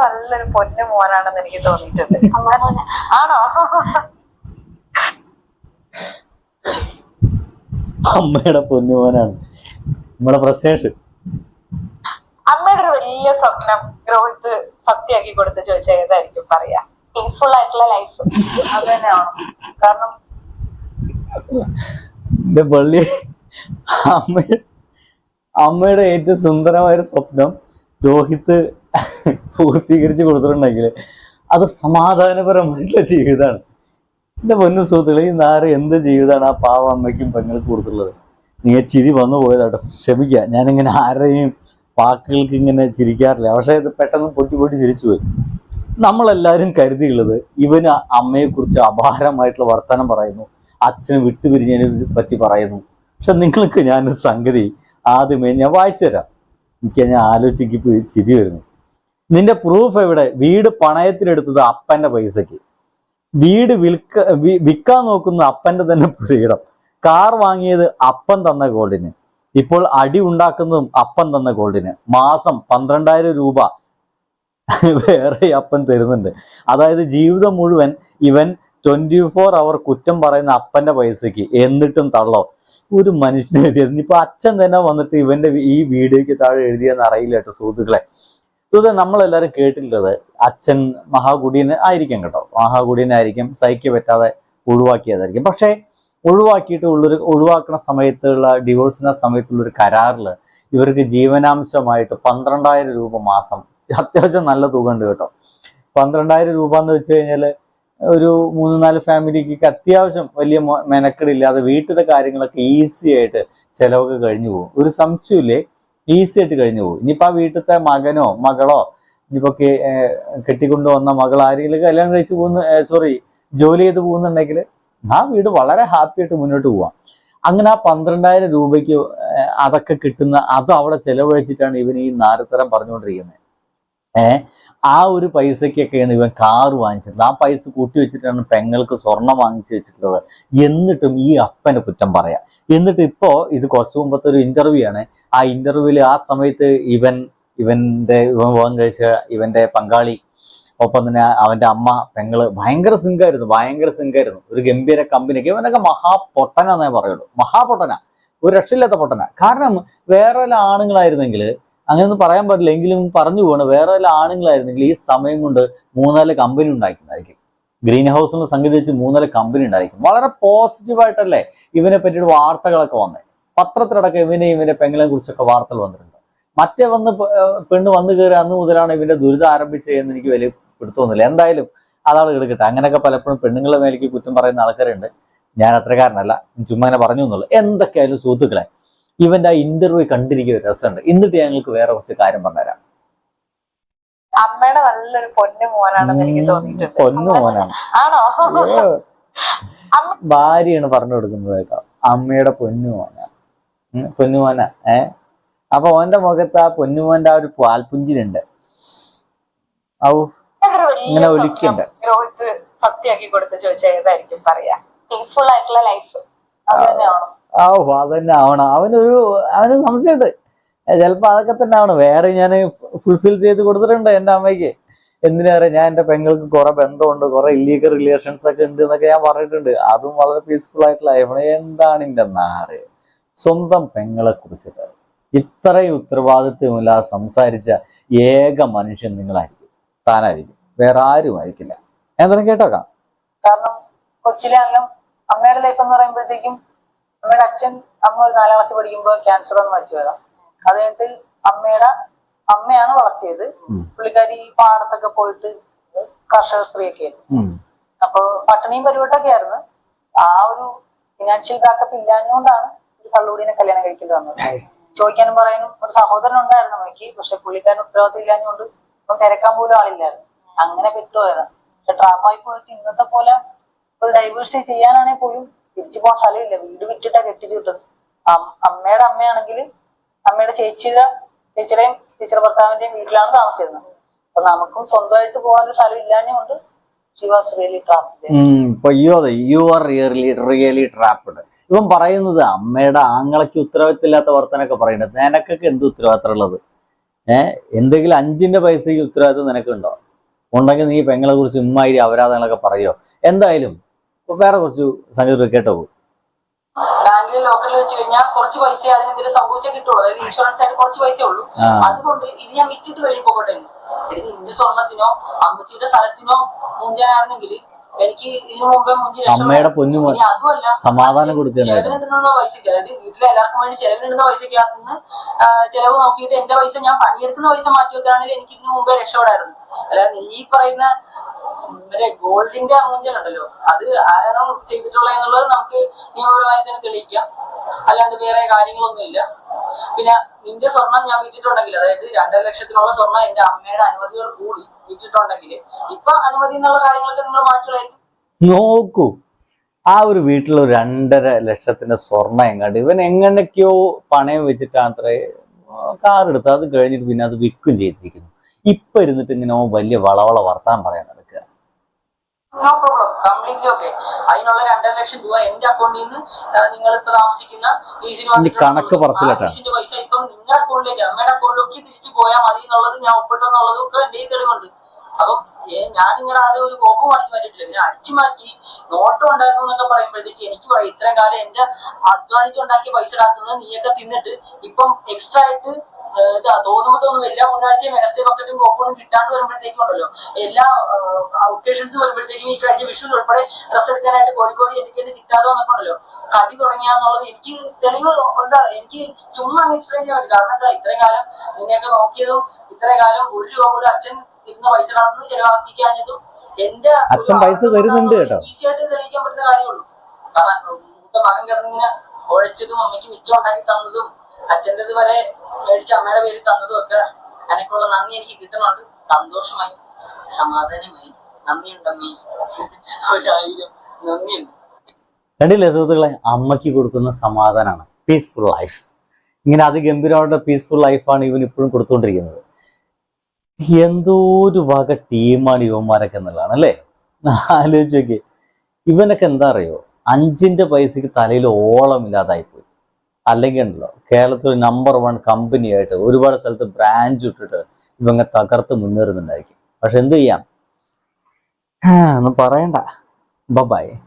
നല്ലൊരു പൊന്നു മോനാണെന്ന് എനിക്ക് തോന്നിയിട്ടുണ്ട്. ആണോ? അമ്മയുടെ പൊന്നു മോനാണ്. നമ്മുടെ പ്രശ്നേഷ്. അമ്മയുടെ ഒരു വലിയ സ്വപ്നം രോഹിത് സത്യമാക്കി കൊടുത്ത് ചോദിച്ചാൽ ഏതായിരിക്കും പറയാ? പീസ്ഫുൾ ആയിട്ടുള്ള ലൈഫ് അത് തന്നെയാണോ? കാരണം എന്റെ പള്ളി അമ്മ അമ്മയുടെ ഏറ്റവും സുന്ദരമായ ഒരു സ്വപ്നം രോഹിത്ത് പൂർത്തീകരിച്ച് കൊടുത്തിട്ടുണ്ടെങ്കിൽ അത് സമാധാനപരമായിട്ടുള്ള ജീവിതമാണ്. എന്റെ പൊന്നു സുഹൃത്തുക്കളെ ഈ നാറ് എന്ത് ജീവിതമാണ് ആ പാവ അമ്മയ്ക്കും പെങ്ങൾക്ക് കൊടുത്തുള്ളത് നീ ചിരി വന്നു പോയതാട്ടോ. ക്ഷമിക്കുക ഞാനിങ്ങനെ ആരെയും വാക്കുകൾക്ക് ഇങ്ങനെ ചിരിക്കാറില്ല. പക്ഷേ ഇത് പെട്ടെന്ന് പൊട്ടി പൊട്ടി ചിരിച്ചു പോയി. നമ്മളെല്ലാവരും കരുതിയുള്ളത് ഇവന് അമ്മയെക്കുറിച്ച് അപാരമായിട്ടുള്ള വർത്തമാനം പറയുന്നു. അച്ഛന് വിട്ടുപിരിഞ്ഞതിനെ പറ്റി പറയുന്നു. പക്ഷെ നിങ്ങൾക്ക് ഞാനൊരു സംഗതി ആദ്യമേ ഞാൻ വായിച്ചു തരാം. എനിക്ക് ഞാൻ ആലോചിക്കുമ്പോൾ ചിരി വരുന്നു. നിന്റെ പ്രൂഫ് എവിടെ? വീട് പണയത്തിനെടുത്തത് അപ്പന്റെ പൈസക്ക്. വീട് വിൽക്ക വിൽക്കാൻ നോക്കുന്ന അപ്പന്റെ തന്നെ പ്രീഡം കാർ വാങ്ങിയത് അപ്പൻ തന്ന ഗോൾഡിന് ഇപ്പോൾ അടി ഉണ്ടാക്കുന്നതും അപ്പൻ തന്ന ഗോൾഡിന് മാസം പന്ത്രണ്ടായിരം രൂപ വേറെ അപ്പൻ തരുന്നുണ്ട്. അതായത് ജീവിതം മുഴുവൻ ഇവൻ ട്വന്റി ഫോർ അവർ കുറ്റം പറയുന്ന അപ്പന്റെ പൈസക്ക് എന്നിട്ടും തള്ളോ. ഒരു മനുഷ്യനെ എഴുതിയത്. അച്ഛൻ തന്നെ വന്നിട്ട് ഇവന്റെ ഈ വീഡിയോക്ക് താഴെ എഴുതിയെന്ന് അറിയില്ല കേട്ടോ സുഹൃത്തുക്കളെ. സുഹൃത്തെ നമ്മളെല്ലാവരും കേട്ടിട്ടുള്ളത് അച്ഛൻ മഹാകുടിയൻ ആയിരിക്കും കേട്ടോ. മഹാകുടിയനായിരിക്കും സഹിക്ക് പറ്റാതെ ഒഴിവാക്കിയതായിരിക്കും. പക്ഷേ ഒഴിവാക്കിയിട്ട് ഉള്ളൊരു ഒഴിവാക്കുന്ന സമയത്തുള്ള ഡിവോഴ്സിന്റെ സമയത്തുള്ള ഒരു കരാറിൽ ഇവർക്ക് ജീവനാംശമായിട്ട് പന്ത്രണ്ടായിരം രൂപ മാസം. അത്യാവശ്യം നല്ല തുക ഉണ്ട് കേട്ടോ. പന്ത്രണ്ടായിരം രൂപ എന്ന് വെച്ച് കഴിഞ്ഞാൽ ഒരു മൂന്ന് നാല് ഫാമിലിക്ക് അത്യാവശ്യം വലിയ മെനക്കെടില്ലാതെ വീട്ടിലെ കാര്യങ്ങളൊക്കെ ഈസി ആയിട്ട് ചിലവൊക്കെ കഴിഞ്ഞു പോകും. ഒരു സംശയമില്ലേ ഈസി ആയിട്ട് കഴിഞ്ഞു പോകും ഇനിയിപ്പോൾ ആ വീട്ടിലത്തെ മകനോ മകളോ ഇനിയിപ്പോൾ കെട്ടിക്കൊണ്ടു വന്ന മകൾ ആരെങ്കിലും കല്യാണം കഴിച്ചു പോകുന്ന സോറി ജോലി ചെയ്ത് പോകുന്നുണ്ടെങ്കിൽ ആ വീട് വളരെ ഹാപ്പി ആയിട്ട് മുന്നോട്ട് പോവാം. അങ്ങനെ ആ പന്ത്രണ്ടായിരം രൂപയ്ക്ക് അതൊക്കെ കിട്ടുന്ന അത് അവിടെ ചെലവഴിച്ചിട്ടാണ് ഇവൻ ഈ നാരത്തരം പറഞ്ഞുകൊണ്ടിരിക്കുന്നത് ഏഹ് ആ ഒരു പൈസക്കൊക്കെയാണ് ഇവൻ കാർ വാങ്ങിച്ചിട്ടുള്ളത് ആ പൈസ കൂട്ടി വെച്ചിട്ടാണ് പെങ്ങൾക്ക് സ്വർണം വാങ്ങിച്ചു വെച്ചിട്ടുള്ളത്. എന്നിട്ടും ഈ അപ്പന്റെ കുറ്റം പറയാം. എന്നിട്ട് ഇപ്പോ ഇത് കുറച്ചു മുമ്പത്തെ ഒരു ഇന്റർവ്യൂ ആണ്. ആ ഇന്റർവ്യൂവിൽ ആ സമയത്ത് ഇവൻ ഇവന്റെ ഇവൻ വിവാഹം കഴിച്ച ഇവന്റെ പങ്കാളി ഒപ്പം തന്നെ അവന്റെ അമ്മ പെങ്ങൾ ഭയങ്കര സിംഗായിരുന്നു ഭയങ്കര സിംഗായിരുന്നു ഒരു ഗംഭീര കമ്പനിക്ക് ഇവനൊക്കെ മഹാപൊട്ടന എന്നേ പറയുള്ളൂ. മഹാപൊട്ടന. ഒരു രക്ഷയില്ലാത്ത പൊട്ടന. കാരണം വേറെ ആണുങ്ങളായിരുന്നെങ്കിൽ അങ്ങനെയൊന്നും പറയാൻ പറ്റില്ല. എങ്കിലും പറഞ്ഞു പോകണം വേറെ വല്ല ആണുങ്ങളായിരുന്നെങ്കിൽ ഈ സമയം കൊണ്ട് മൂന്നാൽ കമ്പനി ഉണ്ടാക്കുന്നതായിരിക്കും ഗ്രീൻ ഹൗസിന് സംഗതി വെച്ച് മൂന്നാൽ കമ്പനി ഉണ്ടായിരിക്കും. വളരെ പോസിറ്റീവായിട്ടല്ലേ ഇവനെ പറ്റിയിട്ട് വാർത്തകളൊക്കെ വന്നേ. പത്രത്തിലടക്കം ഇവനെ ഇവന്റെ പെങ്ങളെ കുറിച്ചൊക്കെ വാർത്തകൾ വന്നിട്ടുണ്ട്. മറ്റേ വന്ന് പെണ്ണ് വന്നു കയറി അന്ന് മുതലാണ് ഇവന്റെ ദുരിതം ആരംഭിച്ചതെന്ന് എനിക്ക് വലിയ പിടുത്തമൊന്നുമില്ല എന്തായാലും അതാണ് എടുക്കട്ടെ. അങ്ങനെയൊക്കെ പലപ്പോഴും പെണ്ണുങ്ങളെ മേലേക്ക് കുറ്റം പറയുന്ന ആൾക്കാരുണ്ട്. ഞാൻ അത്രക്കാരനല്ല. ചുമ്മാ അങ്ങനെ പറഞ്ഞു എന്നുള്ളൂ. എന്തൊക്കെയായാലും സുഹൃത്തുക്കളെ ഇവന്റെ ആ ഇന്റർവ്യൂ കണ്ടിരിക്കുന്ന ഒരു രസമുണ്ട്. എന്നിട്ട് ഞങ്ങൾക്ക് വേറെ കുറച്ച് കാര്യം പറഞ്ഞുതരാം. അമ്മയുടെ നല്ലൊരു പൊന്നു മോനാണെന്ന് എനിക്ക് തോന്നിയിട്ടുണ്ട്. പൊന്നു മോനാണ്. ആണോ. ഭാര്യയാണ് പറഞ്ഞു കൊടുക്കുന്നത് കേട്ടോ. അമ്മയുടെ പൊന്നു മോനാണ് ഉം, പൊന്നുമോന ഏ? അപ്പൊ ഓന്റെ മുഖത്ത് ആ പൊന്നുമോന്റെ ആ ഒരു പാൽപുഞ്ചിലുണ്ട് ഔ ഇങ്ങനെ. സ്വപ്നം രോഹിത് സത്യമാക്കി കൊടുത്ത് ചോദിച്ചാൽ ഏതായിരിക്കും പറയാ. പീസ്ഫുൾ ആയിട്ടുള്ള ലൈഫ് അത് തന്നെയാണോ? ആ അത് തന്നെ ആവണം. അവനൊരു അവന് സംശയമുണ്ട്. ചിലപ്പോൾ ചിലപ്പോ അതൊക്കെ തന്നെ ആവണം. വേറെ ഞാൻ ഫുൾഫിൽ ചെയ്ത് കൊടുത്തിട്ടുണ്ട് എന്റെ അമ്മയ്ക്ക്. എന്തിനേറെ ഞാൻ എന്റെ പെങ്ങൾക്ക് കുറെ ബന്ധമുണ്ട് കുറെ ഇല്ലീഗൽ റിലേഷൻസ് ഒക്കെ ഉണ്ട് എന്നൊക്കെ ഞാൻ പറഞ്ഞിട്ടുണ്ട്. അതും വളരെ പീസ്ഫുൾ ആയിട്ടുള്ള ലൈഫാണ് എന്താണ് എന്റെ നാറ്? സ്വന്തം പെങ്ങളെ കുറിച്ചിട്ട്. ഇത്രയും ഉത്തരവാദിത്വമില്ലാതെ സംസാരിച്ച ഏക മനുഷ്യൻ നിങ്ങളായിരിക്കും. താനായിരിക്കും. വേറെ ആരും ആയിരിക്കില്ല. എന്തായാലും കേട്ടോക്കാം. കാരണം കൊച്ചിലെ അമ്മയുടെ ലൈഫ് എന്ന് പറയുമ്പോഴത്തേക്കും അമ്മയുടെ അച്ഛൻ അമ്മ ഒരു നാലാം ക്ലാസ് പഠിക്കുമ്പോൾ ക്യാൻസർ വന്ന് മരിച്ചു വരാം അത് കഴിഞ്ഞിട്ട് അമ്മയുടെ അമ്മയാണ് വളർത്തിയത്. പുള്ളിക്കാരി പാടത്തൊക്കെ പോയിട്ട് കർഷക സ്ത്രീയൊക്കെ ആയിരുന്നു. അപ്പൊ പട്ടിണിയും പരിപാടിയൊക്കെ ആയിരുന്നു. ആ ഒരു ഫിനാൻഷ്യൽ ബാക്കപ്പ് ഇല്ലാഞ്ഞുകൊണ്ടാണ് ഒരു കള്ളൂടിനെ കല്യാണം കഴിക്കേണ്ടി വന്നത്. ചോദിക്കാനും പറയാനും ഒരു സഹോദരൻ ഉണ്ടായിരുന്നു അമ്മയ്ക്ക്. പക്ഷെ പുള്ളിക്കാരൻ ഉത്തരവാദിത്വം ഇല്ലാഞ്ഞുകൊണ്ട് ഇപ്പം തിരക്കാൻ പോലും ആളില്ലായിരുന്നു. അങ്ങനെ പെട്ടുപോയതാണ് പക്ഷെ ട്രാപ്പായി പോയിട്ട് ഇന്നത്തെ പോലെ ഒരു ഡൈവേഴ്സ് ചെയ്യാനാണെങ്കിൽ പോലും തിരിച്ചു പോകാൻ സ്ഥലമില്ല. വീട് വിട്ടിട്ടാ കെട്ടിച്ചു അം- അമ്മയുടെ അമ്മയാണെങ്കിൽ അമ്മയുടെ ചേച്ചിയുടെ ചേച്ചിയുടെയും ടീച്ചർ ഭർത്താവിന്റെയും വീട്ടിലാണ് താമസിച്ചിരുന്നത്. അപ്പൊ നമുക്കും സ്വന്തമായിട്ട് പോകാനൊരു സ്ഥലം ഇല്ലാഞ്ഞുകൊണ്ട് you are really really trapped ഇവൻ പറയുന്നത് അമ്മയുടെ ആങ്ങളയ്ക്ക് ഉത്തരവാദിത്തമില്ലാത്ത വർത്തനൊക്കെ പറയുന്നത്. നിനക്കൊക്കെ എന്ത് ഉത്തരവാദിത്തം ഉള്ളത്? ഏഹ് എന്തെങ്കിലും അഞ്ചിന്റെ പൈസയ്ക്ക് ഉത്തരവാദിത്വം നിനക്കുണ്ടോ? ഉണ്ടെങ്കിൽ നീ പെങ്ങളെ കുറിച്ച് ഉമ്മാതിരി അപരാധങ്ങളൊക്കെ പറയോ? എന്തായാലും വേറെ കുറച്ച് സംഗതി കേട്ടോ. ബാങ്കിലെ ലോക്കറിൽ വെച്ച് കഴിഞ്ഞാൽ കുറച്ച് പൈസ അതിന് എന്തെങ്കിലും സംഭവിച്ചാൽ കിട്ടുള്ളൂ. അതായത് ഇൻഷുറൻസ് ആയിട്ട് കുറച്ച് പൈസ ഉള്ളൂ. അതുകൊണ്ട് ഇത് ഞാൻ വിറ്റിട്ട് വെളിയിൽ പോകട്ടെ. എനിക്ക് നിന്റെ സ്വർണത്തിനോ അമ്മച്ചിയുടെ സ്ഥലത്തിനോ മൂഞ്ചാനാണെങ്കിൽ എനിക്ക് ഇതിനു മുമ്പേ മുഞ്ചി അമ്മയുടെ പൊന്നു അതുമല്ല. സമാധാനം കൊടുക്കുന്നത് ചെലവിനിടുന്ന പൈസക്ക് അതായത് വീട്ടിലെ എല്ലാവർക്കും വേണ്ടി ചെലവിനിടുന്ന പൈസക്കകത്ത് നിന്ന് ചെലവ് നോക്കിയിട്ട് എന്റെ പൈസ ഞാൻ പണിയെടുക്കുന്ന പൈസ മാറ്റി വെക്കുകയാണെങ്കിൽ എനിക്ക് ഇതിനു മുമ്പേ രക്ഷപ്പെടായിരുന്നു. അല്ലാതെ നീ പറയുന്ന മറ്റേ ഗോൾഡിന്റെ മൂഞ്ചലുണ്ടല്ലോ അത് ആരാണോ ചെയ്തിട്ടുള്ളത് എന്നുള്ളത് നമുക്ക് നിയമപരമായി തന്നെ തെളിയിക്കാം. അല്ലാണ്ട് വേറെ കാര്യങ്ങളൊന്നുമില്ല പിന്നെ നിന്റെ സ്വർണം ഞാൻ വിറ്റിട്ടുണ്ടെങ്കിൽ അതായത് രണ്ടര ലക്ഷത്തിനുള്ള സ്വർണം എന്റെ അമ്മയുടെ അനുമതിയോട് കൂടി വിറ്റിട്ടുണ്ടെങ്കിൽ ഇപ്പൊ അനുമതി എന്നുള്ള കാര്യങ്ങളൊക്കെ നിങ്ങൾ മാറ്റുകളായിരിക്കും നോക്കൂ. ആ ഒരു വീട്ടിൽ രണ്ടര ലക്ഷത്തിന്റെ സ്വർണം എങ്ങാണ്ട് ഇവൻ എങ്ങനെയൊക്കെയോ പണയം വെച്ചിട്ടാണ് അത്രേ കാർ എടുത്ത് അത് കഴിഞ്ഞിട്ട് പിന്നെ അത് വിൽക്കും ചെയ്തിരിക്കുന്നു. ഇപ്പൊ ഇരുന്നിട്ട് ഇങ്ങനെ വലിയ വളവള വർത്താൻ പറയാൻ നടക്കുക. നോ പ്രോബ്ലം കംപ്ലീറ്റ്ലി ഓക്കെ അതിനുള്ള രണ്ടര ലക്ഷം രൂപ എന്റെ അക്കൗണ്ടിൽ നിന്ന് നിങ്ങൾ ഇപ്പൊ താമസിക്കുന്ന ലീസിന് കണക്ക്. ലീസിന്റെ പൈസ ഇപ്പം നിങ്ങളുടെ അക്കൗണ്ടിലേക്ക് അമ്മയുടെ അക്കൗണ്ടിലേക്ക് തിരിച്ചു പോയാൽ മതി എന്നുള്ളത് ഞാൻ ഒപ്പിട്ടെന്നുള്ളതും ഒക്കെ എന്റെ തെളിവുണ്ട്. അപ്പം ഞാൻ നിങ്ങളുടെ ആരും ഒരു കോപ്പം അടിച്ചു മാറ്റിയിട്ടില്ല. പിന്നെ അടിച്ചു മാറ്റി നോട്ടം ഉണ്ടായിരുന്നു എന്നൊക്കെ പറയുമ്പോഴത്തേക്ക് എനിക്ക് പറയാം ഇത്രയും കാലം എന്റെ അധ്വാനിച്ചുണ്ടാക്കിയ പൈസ ഇടാക്കുന്നത് നീയൊക്കെ തിന്നിട്ട് ഇപ്പം എക്സ്ട്രാ ആയിട്ട് തോന്നുമ്പോ തോന്നും എല്ലാ മൂന്നാഴ്ചയും വെനസ്ഡേ ബക്കറ്റും കോപ്പണും കിട്ടാണ്ട് വരുമ്പോഴത്തേക്കും ഉണ്ടല്ലോ എല്ലാ ഒക്കേഷൻസ് വരുമ്പോഴത്തേക്കും ഈ കഴിഞ്ഞ വിഷു ഉൾപ്പെടെ ഡ്രസ് എടുക്കാനായിട്ട് കോഴിക്കോട് എനിക്ക് ഇത് കിട്ടാതെ വന്നിട്ടുണ്ടല്ലോ കടി തുടങ്ങിയാന്നുള്ളത് എനിക്ക് തെളിവ് എന്താ എനിക്ക് ചുമ്മാ എക്സ്പ്ലെയിൻ ചെയ്യാൻ പറ്റും കാരണം എന്താ ഇത്രയും കാലം നിന്നെയൊക്കെ നോക്കിയതും ഇത്രയും കാലം ഒരു രൂപ പോലും അച്ഛൻ ഇരുന്ന പൈസ നടന്ന് ചെലവാക്കിക്കാഞ്ഞതും എന്റെ അച്ഛൻ പൈസ തരുന്നുണ്ട് കേട്ടോ. ഈസി ആയിട്ട് തെളിയിക്കാൻ പറ്റുന്ന കാര്യമുള്ളൂ കാരണം മകൻ കിടന്നിങ്ങനെ ഉഴച്ചതും അമ്മയ്ക്ക് മിച്ചം ഉണ്ടാക്കി തന്നതും അച്ഛന്റെത് വരെ മേടിച്ച് അമ്മയുടെ പേര് തന്നതും ഒക്കെ എനിക്കുള്ള നന്ദി എനിക്ക് കിട്ടുന്നുണ്ട്. സന്തോഷമായി. സമാധാനമായി. നന്ദിയുണ്ടമ്മേ. ഒരായിരം നന്ദിയുണ്ട്. കണ്ടില്ലേ സുഹൃത്തുക്കളെ? അമ്മയ്ക്ക് കൊടുക്കുന്ന സമാധാനമാണ്. പീസ്ഫുൾ ലൈഫ് ഇങ്ങനെ അതിഗംഭീരമായിട്ടുള്ള പീസ്ഫുൾ ലൈഫാണ് ഇവൻ ഇപ്പോഴും കൊടുത്തുകൊണ്ടിരിക്കുന്നത്. എന്തോ ഒരു വക ടീമാണ് ഇവന്മാരൊക്കെ എന്നുള്ളതാണ് അല്ലേ? ആലോചിച്ച് നോക്കി ഇവനൊക്കെ എന്താ അറിയോ? അഞ്ചിന്റെ പൈസക്ക് തലയിൽ ഓളമില്ലാതായിപ്പോയി. അല്ലെങ്കിൽ ഉണ്ടല്ലോ കേരളത്തിൽ നമ്പർ വൺ കമ്പനിയായിട്ട് ഒരുപാട് സ്ഥലത്ത് ബ്രാഞ്ച് ഇട്ടിട്ട് ഇവങ്ങ തകർത്ത് മുന്നേറുന്നുണ്ടായിരിക്കും. പക്ഷെ എന്ത് ചെയ്യാം? ഒന്നും പറയണ്ട. ബൈ